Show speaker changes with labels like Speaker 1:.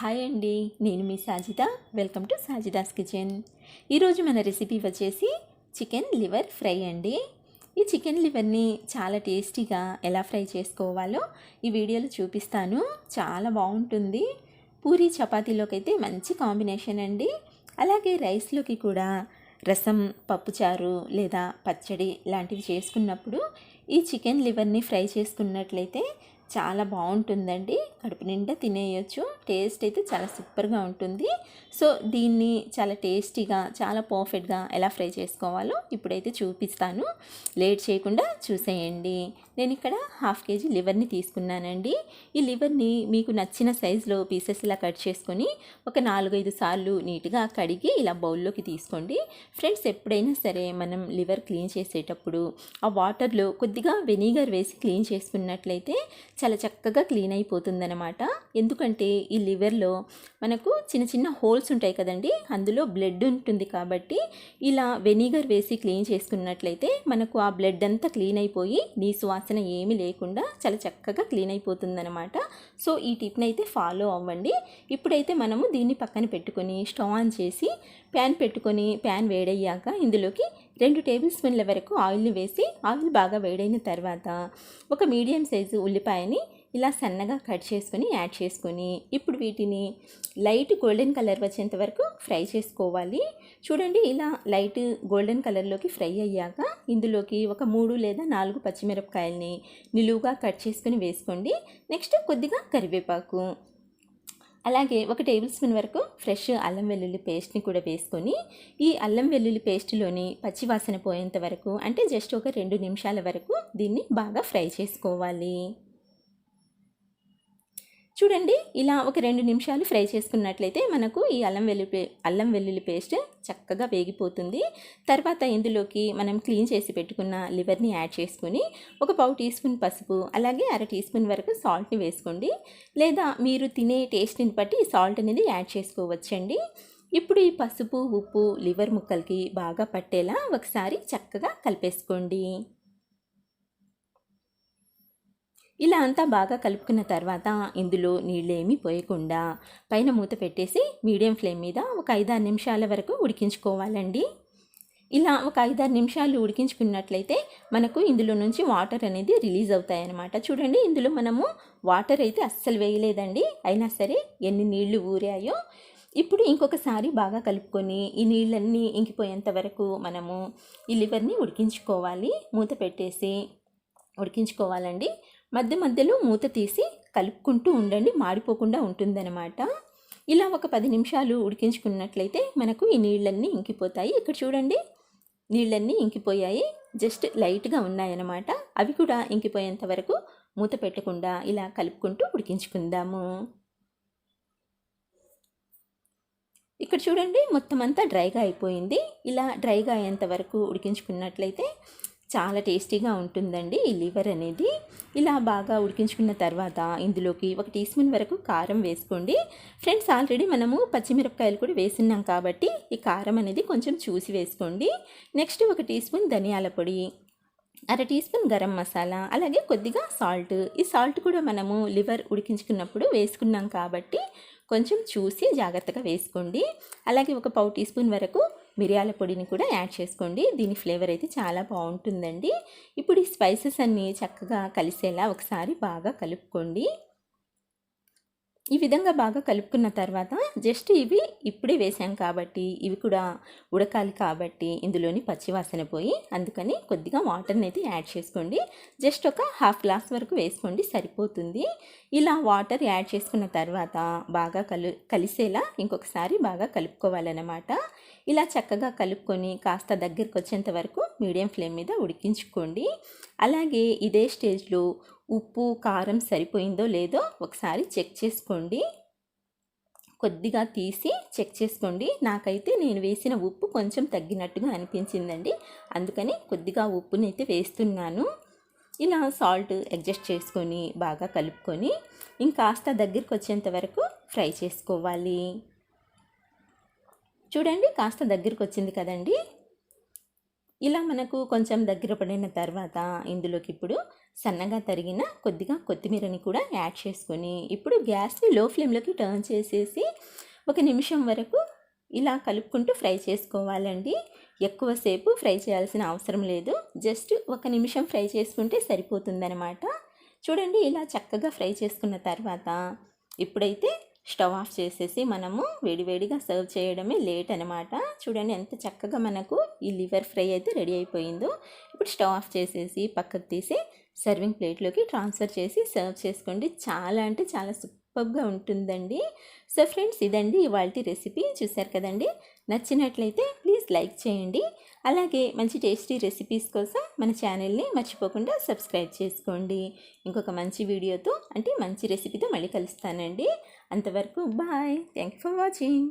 Speaker 1: Hi అండి నేను మీ Sajida. Welcome to Sajida's kitchen. ఈరోజు మన రెసిపీ వచ్చేసి చికెన్ లివర్ ఫ్రై అండి. ఈ చికెన్ లివర్ని చాలా టేస్టీగా ఎలా ఫ్రై చేసుకోవాలో ఈ వీడియోలో చూపిస్తాను. చాలా బాగుంటుంది. పూరి చపాతీలోకి అయితే మంచి కాంబినేషన్ అండి. అలాగే రైస్లోకి కూడా రసం పప్పుచారు లేదా పచ్చడి లాంటివి చేసుకున్నప్పుడు ఈ చికెన్ లివర్ని ఫ్రై చేసుకున్నట్లయితే చాలా బాగుంటుందండి. కడుపు నిండా తినేయచ్చు. టేస్ట్ అయితే చాలా సూపర్గా ఉంటుంది. సో దీన్ని చాలా టేస్టీగా చాలా పర్ఫెక్ట్గా ఎలా ఫ్రై చేసుకోవాలో ఇప్పుడైతే చూపిస్తాను. లేట్ చేయకుండా చూసేయండి. నేను ఇక్కడ హాఫ్ కేజీ లివర్ని తీసుకున్నానండి. ఈ లివర్ని మీకు నచ్చిన సైజులో పీసెస్ ఇలా కట్ చేసుకొని ఒక నాలుగైదు సార్లు నీట్గా కడిగి ఇలా బౌల్లోకి తీసుకోండి. ఫ్రెండ్స్ ఎప్పుడైనా సరే మనం లివర్ క్లీన్ చేసేటప్పుడు ఆ వాటర్లో కొద్దిగా వెనిగర్ వేసి క్లీన్ చేసుకున్నట్లయితే చాలా చక్కగా క్లీన్ అయిపోతుందన్నమాట. ఎందుకంటే ఈ లివర్లో మనకు చిన్న చిన్న హోల్స్ ఉంటాయి కదండి అందులో బ్లడ్ ఉంటుంది కాబట్టి ఇలా వెనిగర్ వేసి క్లీన్ చేసుకున్నట్లయితే మనకు ఆ బ్లడ్ అంతా క్లీన్ అయిపోయి నీ సువాసన ఏమీ లేకుండా చాలా చక్కగా క్లీన్ అయిపోతుందన్నమాట. సో ఈ టిప్ని అయితే ఫాలో అవ్వండి. ఇప్పుడైతే మనము దీన్ని పక్కన పెట్టుకొని స్టవ్ ఆన్ చేసి ప్యాన్ పెట్టుకొని ప్యాన్ వేడయ్యాక ఇందులోకి రెండు టేబుల్ స్పూన్ల వరకు ఆయిల్ని వేసి ఆయిల్ బాగా వేడైన తర్వాత ఒక మీడియం సైజు ఉల్లిపాయని ఇలా సన్నగా కట్ చేసుకొని యాడ్ చేసుకొని ఇప్పుడు వీటిని లైట్ గోల్డెన్ కలర్ వచ్చేంత వరకు ఫ్రై చేసుకోవాలి. చూడండి ఇలా లైట్ గోల్డెన్ కలర్లోకి ఫ్రై అయ్యాక ఇందులోకి ఒక మూడు లేదా నాలుగు పచ్చిమిరపకాయల్ని నిలువుగా కట్ చేసుకొని వేసుకోండి. నెక్స్ట్ కొద్దిగా కరివేపాకు. అలాగే ఒక టేబుల్ స్పూన్ వరకు ఫ్రెష్ అల్లం వెల్లుల్లి పేస్ట్ని కూడా వేసుకొని ఈ అల్లం వెల్లుల్లి పేస్ట్లోని పచ్చివాసన పోయేంత వరకు అంటే జస్ట్ ఒక రెండు నిమిషాల వరకు దీన్ని బాగా ఫ్రై చేసుకోవాలి. చూడండి ఇలా ఒక రెండు నిమిషాలు ఫ్రై చేసుకున్నట్లయితే మనకు ఈ అల్లం వెల్లుల్లి అల్లం వెల్లుల్లి పేస్ట్ చక్కగా వేగిపోతుంది. తర్వాత ఇందులోకి మనం క్లీన్ చేసి పెట్టుకున్న లివర్ని యాడ్ చేసుకుని ఒక పావు టీ స్పూన్ పసుపు అలాగే అర టీ స్పూన్ వరకు సాల్ట్ని వేసుకోండి. లేదా మీరు తినే టేస్ట్ని బట్టి సాల్ట్ అనేది యాడ్ చేసుకోవచ్చండి. ఇప్పుడు ఈ పసుపు ఉప్పు లివర్ ముక్కలకి బాగా పట్టేలా ఒకసారి చక్కగా కలిపేసుకోండి. ఇలా అంతా బాగా కలుపుకున్న తర్వాత ఇందులో నీళ్ళేమీ పోయకుండా పైన మూత పెట్టేసి మీడియం ఫ్లేమ్ మీద ఒక ఐదారు నిమిషాల వరకు ఉడికించుకోవాలండి. ఇలా ఒక ఐదారు నిమిషాలు ఉడికించుకున్నట్లయితే మనకు ఇందులో నుంచి వాటర్ అనేది రిలీజ్ అవుతాయి అన్నమాట చూడండి ఇందులో మనము వాటర్ అయితే అస్సలు వేయలేదండి. అయినా సరే ఎన్ని నీళ్ళు ఊరాయో ఇప్పుడు ఇంకొకసారి బాగా కలుపుకొని ఈ నీళ్ళన్నీ ఇంకిపోయేంత వరకు మనము ఈ లివర్ని ఉడికించుకోవాలి. మూత పెట్టేసి ఉడికించుకోవాలండి. మధ్య మధ్యలో మూత తీసి కలుపుకుంటూ ఉండండి. మాడిపోకుండా ఉంటుందన్నమాట. ఇలా ఒక పది నిమిషాలు ఉడికించుకున్నట్లయితే మనకు ఈ నీళ్ళన్నీ ఇంకిపోతాయి. ఇక్కడ చూడండి నీళ్ళన్నీ ఇంకిపోయాయి. జస్ట్ లైట్గా ఉన్నాయన్నమాట. అవి కూడా ఇంకిపోయేంత వరకు మూత పెట్టకుండా ఇలా కలుపుకుంటూ ఉడికించుకుందాము. ఇక్కడ చూడండి మొత్తం అంతా డ్రైగా అయిపోయింది. ఇలా డ్రైగా అయ్యేంత వరకు ఉడికించుకున్నట్లయితే చాలా టేస్టీగా ఉంటుందండి ఈ లివర్ అనేది. ఇలా బాగా ఉడికించుకున్న తర్వాత ఇందులోకి ఒక టీ స్పూన్ వరకు కారం వేసుకోండి. ఫ్రెండ్స్ ఆల్రెడీ మనము పచ్చిమిరపకాయలు కూడా వేసున్నాం కాబట్టి ఈ కారం అనేది కొంచెం చూసి వేసుకోండి. నెక్స్ట్ ఒక టీ స్పూన్ ధనియాల పొడి అర టీ స్పూన్ గరం మసాలా అలాగే కొద్దిగా సాల్ట్. ఈ సాల్ట్ కూడా మనము లివర్ ఉడికించుకున్నప్పుడు వేసుకున్నాం కాబట్టి కొంచెం చూసి జాగ్రత్తగా వేసుకోండి. అలాగే ఒక పావు టీ స్పూన్ వరకు మిరియాల పొడిని కూడా యాడ్ చేసుకోండి. దీని ఫ్లేవర్ అయితే చాలా బాగుంటుందండి. ఇప్పుడు ఈ స్పైసెస్ అన్నీ చక్కగా కలిసేలా ఒకసారి బాగా కలుపుకోండి. ఈ విధంగా బాగా కలుపుకున్న తర్వాత జస్ట్ ఇవి ఇప్పుడే వేసాం కాబట్టి ఇవి కూడా ఉడకాలి కాబట్టి ఇందులోని పచ్చివాసన పోయి అందుకని కొద్దిగా వాటర్ని అయితే యాడ్ చేసుకోండి. జస్ట్ ఒక హాఫ్ గ్లాస్ వరకు వేసుకోండి సరిపోతుంది. ఇలా వాటర్ యాడ్ చేసుకున్న తర్వాత బాగా కలు కలిసేలా ఇంకొకసారి బాగా కలుపుకోవాలన్నమాట. ఇలా చక్కగా కలుపుకొని కాస్త దగ్గరికి వచ్చేంత వరకు మీడియం ఫ్లేమ్ మీద ఉడికించుకోండి. అలాగే ఇదే స్టేజ్లో ఉప్పు కారం సరిపోయిందో లేదో ఒకసారి చెక్ చేసుకోండి. కొద్దిగా తీసి చెక్ చేసుకోండి. నాకైతే నేను వేసిన ఉప్పు కొంచెం తగ్గినట్టుగా అనిపించిందండి. అందుకని కొద్దిగా ఉప్పుని అయితే వేస్తున్నాను. ఇలా సాల్ట్ అడ్జస్ట్ చేసుకొని బాగా కలుపుకొని ఇంకాస్త దగ్గరికి వచ్చేంత వరకు ఫ్రై చేసుకోవాలి. చూడండి కాస్త దగ్గరికి వచ్చింది కదండి. ఇలా మనకు కొంచెం దగ్గర పడిన తర్వాత ఇందులోకి ఇప్పుడు సన్నగా తరిగిన కొద్దిగా కొత్తిమీరని కూడా యాడ్ చేసుకొని ఇప్పుడు గ్యాస్ని లో ఫ్లేమ్లోకి టర్న్ చేసేసి ఒక నిమిషం వరకు ఇలా కలుపుకుంటూ ఫ్రై చేసుకోవాలండి. ఎక్కువసేపు ఫ్రై చేయాల్సిన అవసరం లేదు. జస్ట్ ఒక నిమిషం ఫ్రై చేసుకుంటే సరిపోతుందనమాట చూడండి ఇలా చక్కగా ఫ్రై చేసుకున్న తర్వాత ఇప్పుడైతే స్టవ్ ఆఫ్ చేసేసి మనము వేడివేడిగా సర్వ్ చేయడమే లేట్ అనమాట చూడండి ఎంత చక్కగా మనకు ఈ లివర్ ఫ్రై అయితే రెడీ అయిపోయిందో. ఇప్పుడు స్టవ్ ఆఫ్ చేసేసి పక్కకు తీసి సర్వింగ్ ప్లేట్లోకి ట్రాన్స్ఫర్ చేసి సర్వ్ చేసుకోండి. చాలా అంటే చాలా సూపర్గా ఉంటుందండి. సో ఫ్రెండ్స్ ఇదండి ఇవాళ రెసిపీ. చూసారు కదండి? నచ్చినట్లయితే ప్లీజ్ లైక్ చేయండి. అలాగే మంచి టేస్టీ రెసిపీస్ కోసం మన ఛానల్ని మర్చిపోకుండా సబ్స్క్రైబ్ చేసుకోండి. ఇంకొక మంచి వీడియోతో అంటే మంచి రెసిపీతో మళ్ళీ కలుస్తానండి. అంతవరకు బాయ్ థ్యాంక్ ఫర్ వాచింగ్